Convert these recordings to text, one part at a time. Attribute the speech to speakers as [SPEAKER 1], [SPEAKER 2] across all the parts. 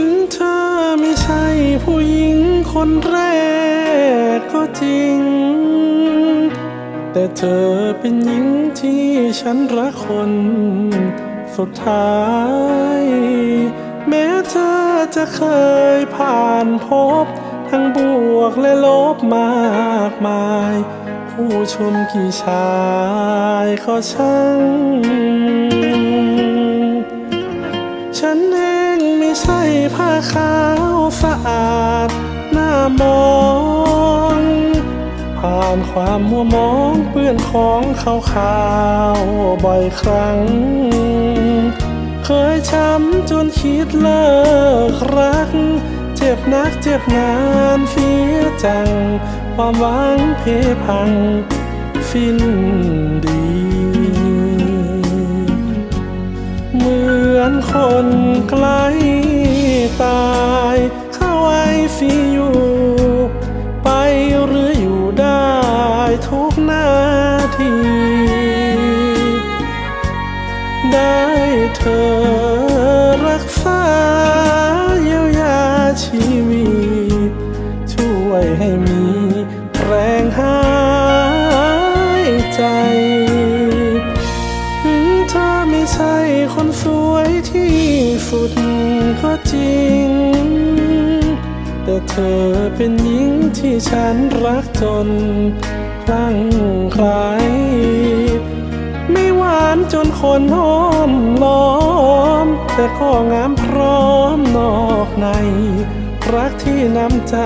[SPEAKER 1] ึงเธอไม่ใช่ผู้หญิงคนแรกก็จริง แต่เธอเป็นหญิงที่ฉันรักคน สุดท้าย แม้เธอจะเคยผ่านพบ ทั้งบวกและลบมากมาย ผู้ชมกี่ชายก็ช่าง ผ้าขาวสะอาดหน้ามองผ่านความมัวมองเปื้อนของขาวขาวบ่อยครั้ง เคยช้ำจนคิดเลิกรัก เจ็บนักเจ็บนานเสียจัง ความหวังเพพัง สิ้นดีเหมือนคนใกล ได้เธอรักษาเยียวยาชีวิต ช่วยให้มีแรงหายใจถึงเธอไม่ใช่คนสวยที่สุดก็จริง แต่เธอเป็นหญิงที่ฉันรักจนคลั่งไคล้านจนคนน้อมล้อม แต่ข้องามพร้อมนอกใน รักที่น้ำใจ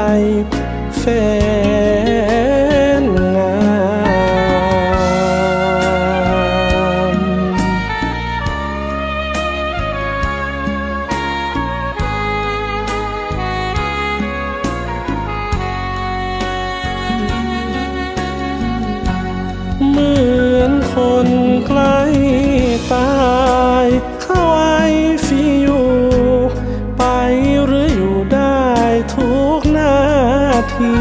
[SPEAKER 1] แฟน คนใกล้ตายเข้าไอซียูไปหรืออยู่ได้ทุกนาที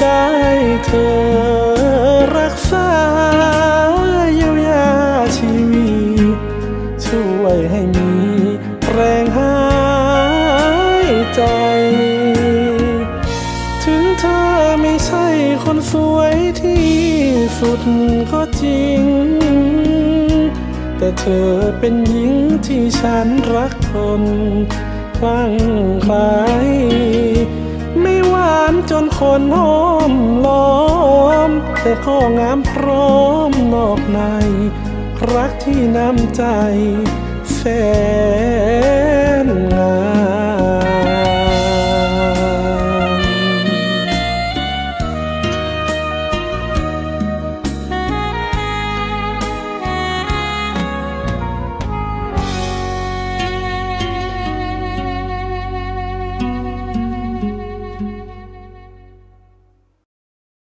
[SPEAKER 1] ได้เธอรักษาเยียวยาชีวิต ช่วยให้มีแรงหายใจ สวยที่สุดก็จริง แต่เธอเป็นหญิงที่ฉันรักคนคลั่งไคล้ไม่หวานจนคนห้อมล้อม แต่ก็งามพร้อมนอกใน รักที่น้ำใจแฟน